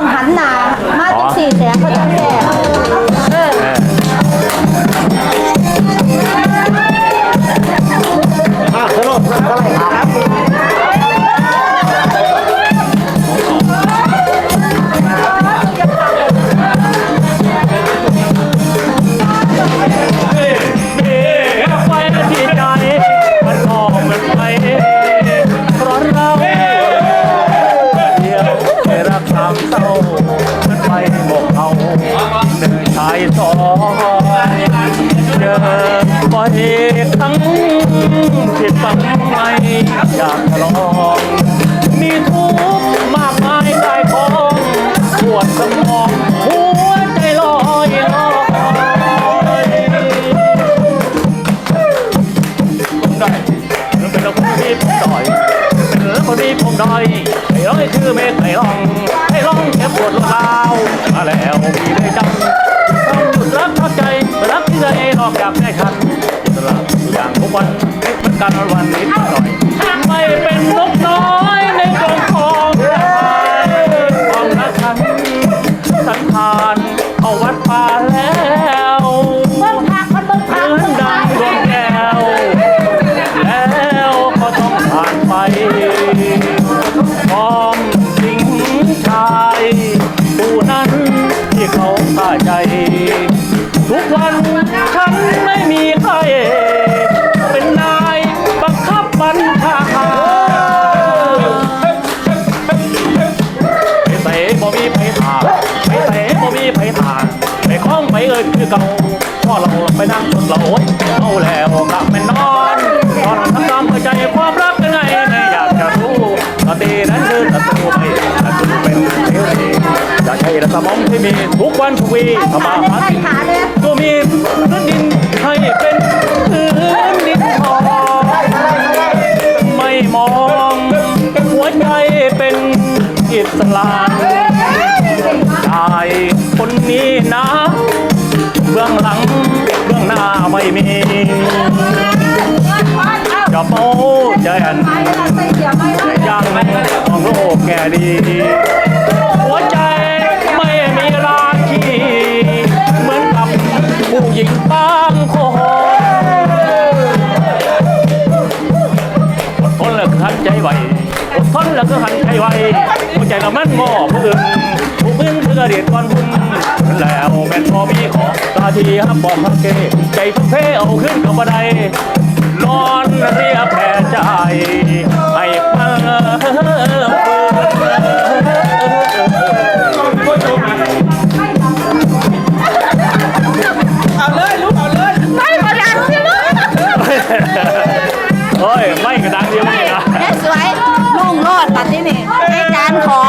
ต้องหันหน้า ษทั้งผิดฝังไม่อยากลองมีทุกข์มากมายกายของปวดสมองหัวใจลอยลอยได้เป็นคนที่ผมดอยเป็นคนที่ผมดอยให้ร้องให้ชื่อเมฆให้ร้องให้ร้องแค่ปวดลาวมาแล้ว มันการวันนิดหน่อย ไม่เป็นนกน้อยในกรงของความรักฉันสังขารเอาวัดป่าแล้วเบิ่งพักมันเบิ่งเหพักอนเบิ่งดังดวงแก้วแล้วก็ต้องผ่านไปพร้อมสิงชายผู้นั้นที่เขาฆ่าใจ ทุกวันฉันไม่มีใคร เอ่ยคือเก่าพ่อเราไปนั่งจนเราโอ๊ยเอาแล้วกลับไปนอนนอนทำตามหัวใจความรักเป็นไงไม่อยากจะรู้สตินั้นคือศัตรูไม่ศัตรูเป็นเทรีจะใช้สมองที่มีทุกวันทุกวีไอ้ทำขามาเนี่ยหาไอ้กินขาเนี่ยก็มีพื้นดินให้เป็นพื้นดินทองไม่มองหัวใจเป็นอิสลามช หน้าไม่มีจะโม้จอันไม้เราใส่เสียไม้เรายังของโลกแก่ดี หัวใจไม่มีราคีเหมือนกับผู้หญิงบางคนอดทนแล้วคันใจไหวอดทนแล้วคันใจไหวหัวใจเรามันงอผู้อื่นผู้อื่นคือเดียดก่อนคุณ ทีฮับบอกฮับเกใจพักเพเอาขึ้นกับบันไดนอนเรียแผ่ใจให้พังเอาเลยลูกเอาเลยไม่มาดังสิลูกเฮ้ยไม่กระดังเดียวนี่นะ แม่สวยลุงโลดปัดที่นี่ให้จานขอ